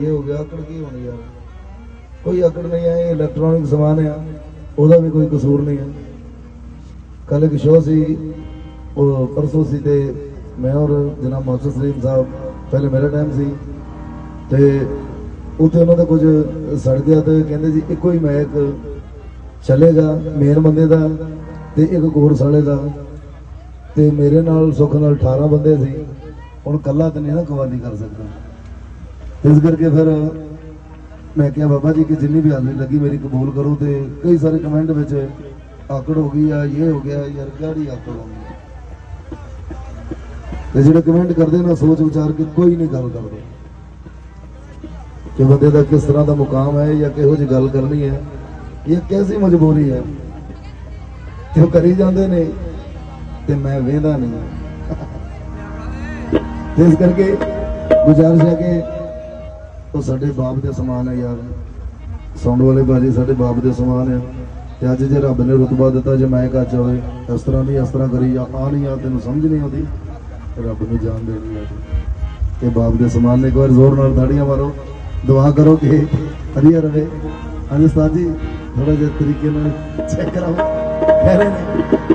ਇਹ ਹੋ ਗਿਆ ਅਕੜ ਕੀ ਹੋਣੀ ਯਾਰ ਕੋਈ ਅਕੜ ਨਹੀਂ ਆ, ਇਹ ਇਲੈਕਟ੍ਰੋਨਿਕ ਸਮਾਨ ਆ, ਉਹਦਾ ਵੀ ਕੋਈ ਕਸੂਰ ਨਹੀਂ ਆ। ਕੱਲ ਇੱਕ ਸ਼ੋਅ ਸੀ, ਉਹ ਪਰਸੋਂ ਸੀ ਤੇ ਮੈਂ ਔਰ ਜਨਾਬ ਮੌਸੂਦ ਸਲੀਮ ਸਾਹਿਬ ਪਹਿਲੇ ਮੇਰਾ ਟਾਈਮ ਸੀ ਤੇ ਉੱਥੇ ਉਹਨਾਂ ਦਾ ਕੁਝ ਸੜ ਗਿਆ ਤੇ ਕਹਿੰਦੇ ਜੀ ਇੱਕੋ ਹੀ ਮੈਕ ਚੱਲੇਗਾ ਮੇਨ ਬੰਦੇ ਦਾ ਤੇ ਇੱਕ ਹੋਰ ਸਾਲੇ ਦਾ ਤੇ ਮੇਰੇ ਨਾਲ, ਸੁੱਖ ਨਾਲ 18 ਬੰਦੇ ਸੀ। ਹੁਣ ਕੱਲਾ ਤੇ ਨਹੀਂ ਨਾ ਕਵਾਲੀ ਕਰ ਸਕਦਾ। ਇਸ ਕਰਕੇ ਫਿਰ ਮੈਂ ਕਿਹਾ ਬਾਬਾ ਜੀ ਕਿ ਜਿੰਨੀ ਵੀ ਹਾਜ਼ਰੀ ਲੱਗੀ ਮੇਰੀ ਕਬੂਲ ਕਰੋ ਤੇ ਕਈ ਸਾਰੇ ਕਮੈਂਟ ਵਿੱਚ ਆਕੜ ਹੋ ਗਈ ਆ ਇਹ ਹੋ ਗਿਆ, ਯਾਰ ਕਿਹੜੀ ਆਕੜ ਹੋ ਗਈ? ਤੇ ਜਿਹੜੇ ਕਮੈਂਟ ਕਰਦੇ ਨਾ, ਸੋਚ ਵਿਚਾਰ ਕੇ ਕੋਈ ਨਹੀਂ ਗੱਲ ਕਰਦੇ। ਕਿ ਬੰਦੇ ਦਾ ਕਿਸ ਤਰ੍ਹਾਂ ਦਾ ਮੁਕਾਮ ਹੈ ਜਾਂ ਕਿਹੋ ਜਿਹੀ ਗੱਲ ਕਰਨੀ ਹੈ, ਇਹ ਕੈਸੀ ਮਜਬੂਰੀ ਹੈ? ਤੇ ਉਹ ਕਰੀ ਜਾਂਦੇ ਨੇ, ਤੇ ਮੈਂ ਵੇਂਦਾ ਨਹੀਂ। ਤੇ ਇਸ ਕਰਕੇ ਗੁਜ਼ਾਰਿਸ਼ ਹੈ ਕਿ ਉਹ ਸਾਡੇ ਬਾਪ ਦੇ ਸਮਾਨ ਹੈ ਯਾਰ। ਸੌਂਡ ਵਾਲੇ ਬਾਜੀ ਸਾਡੇ ਬਾਪ ਦੇ ਸਮਾਨ ਹੈ। ਤੇ ਅੱਜ ਜੇ ਰੱਬ ਨੇ ਰੁਤਬਾ ਦਿੱਤਾ, ਜੇ ਮੈਂ ਕੱਚ ਹੋਵੇ ਇਸ ਤਰ੍ਹਾਂ ਨਹੀਂ ਇਸ ਤਰ੍ਹਾਂ ਕਰੀ, ਜਾਂ ਆ ਨਹੀਂ ਆ, ਤੈਨੂੰ ਸਮਝ ਨਹੀਂ ਆਉਂਦੀ ਰੱਬ ਨੂੰ ਜਾਣ ਦੇਣੀ ਹੈ ਕਿ ਬਾਪ ਦੇ ਸਮਾਨ ਨੇ ਇੱਕ ਵਾਰ ਜ਼ੋਰ ਨਾਲ ਤਾੜੀਆਂ ਮਾਰੋ, ਦੁਆ ਕਰੋ ਕਿ ਵਧੀਆ ਰਵੇ ਹਾਂਜੀ ਉਸਤਾਦ ਥੋੜਾ ਜਿਹਾ ਤਰੀਕੇ ਨਾਲ ਚੈੱਕ ਕਰਾਓ। ਕਹਿ ਰਹੇ ਨੇ।